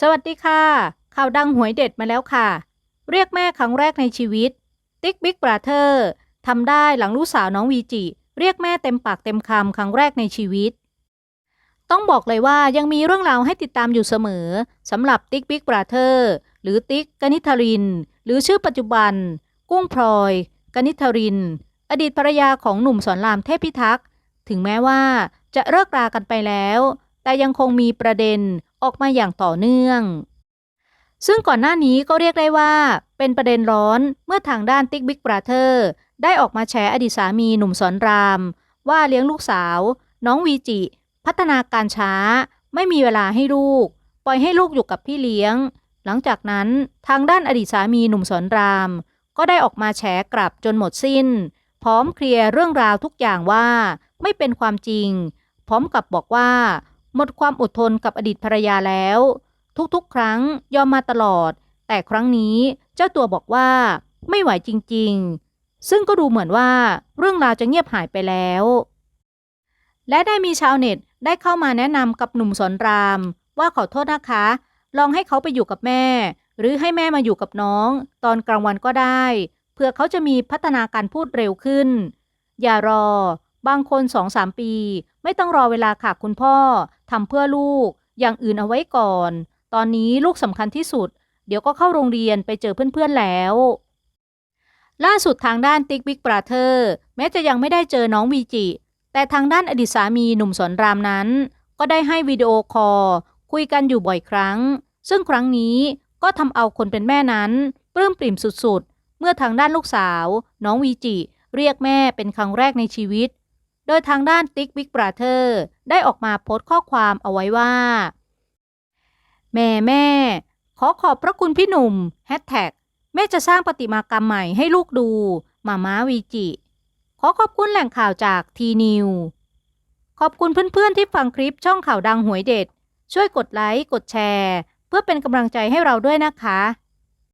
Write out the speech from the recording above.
สวัสดีค่ะ ข่าวดังหวยเด็ดมาแล้วค่ะ เรียกแม่ครั้งแรกในชีวิต ติ๊กบิ๊กบราเธอร์ทำได้หลังลูกสาวน้องวีจิ เรียกแม่เต็มปากเต็มคำครั้งแรกในชีวิต ต้องบอกเลยว่ายังมีเรื่องราวให้ติดตามอยู่เสมอสำหรับติ๊กบิ๊กบราเธอร์หรือติ๊กกนิธาริน หรือชื่อปัจจุบัน กุ้งพลอย กนิธาริน อดีตภรรยาของหนุ่มสอนรามเทพิทักษ์ถึงแม้ว่าจะเลิกรากันไปแล้ว แต่ยังคงมีประเด็น ออกมาอย่างต่อเนื่อง ซึ่งก่อนหน้านี้ก็เรียกได้ว่า เป็นประเด็นร้อนเมื่อทางด้านติ๊กบิ๊กบราเธอร์ได้ออกมาแชร์อดีตสามีหนุ่มสอนราม ว่าเลี้ยงลูกสาว น้องวีจิ พัฒนาการช้า ไม่มีเวลาให้ลูก ปล่อยให้ลูกอยู่กับพี่เลี้ยง หลังจากนั้นทางด้านอดีตสามีหนุ่มสอนราม ก็ได้ออกมาแฉกลับจนหมดสิ้น พร้อมเคลียร์เรื่องราวทุกอย่างว่าไม่เป็นความจริง พร้อมกับบอกว่า หมดความอดทนกับอดีตภรรยาแล้ว ทุกๆ ครั้งยอมมาตลอด แต่ครั้งนี้เจ้าตัวบอกว่าไม่ไหวจริงๆ ซึ่งก็ดูเหมือนว่าเรื่องราวจะเงียบหายไปแล้ว และได้มีชาวเน็ตได้เข้ามาแนะนำกับหนุ่มสอนราม ว่าขอโทษนะคะ ลองให้เขาไปอยู่กับแม่ หรือให้แม่มาอยู่กับน้อง ตอนกลางวันก็ได้เพื่อเขาจะมีพัฒนาการพูดเร็วขึ้น อย่ารอ บางคนสองสามปี ไม่ต้องรอเวลาค่ะคุณพ่อ ทำเพื่อลูก อย่างอื่นเอาไว้ก่อน ตอนนี้ลูกสำคัญที่สุด เดี๋ยวก็เข้าโรงเรียนไปเจอเพื่อนๆแล้ว ล่าสุดทางด้านติ๊กบิ๊กบราเธอร์แม้จะยังไม่ได้เจอน้องวีจิ แต่ทางด้านอดีตสามีหนุ่มสอนรามนั้น ก็ได้ให้วิดีโอคอลคุยกันอยู่บ่อยครั้ง ซึ่งครั้งนี้ก็ทำเอาคนเป็นแม่นั้นปลื้มปริ่มสุดๆ เมื่อทางด้านลูกสาว น้องวีจิ เรียกแม่เป็นครั้งแรกในชีวิต โดยทางด้านติ๊กบิ๊กบราเธอร์ได้ออกมาโพสต์ข้อความเอาไว้ว่า แม่แม่ ขอขอบพระคุณพี่หนุ่มแฮชแท็กแม่จะสร้างประติมากรรมใหม่ให้ลูกดูมาม้าวีจิ ขอขอบคุณแหล่งข่าวจากทีนิวขอบคุณเพื่อนๆที่ฟังคลิปช่องข่าวดังหวยเด็ด ช่วยกดไลค์ กดแชร์ เพื่อเป็นกำลังใจให้เราด้วยนะคะ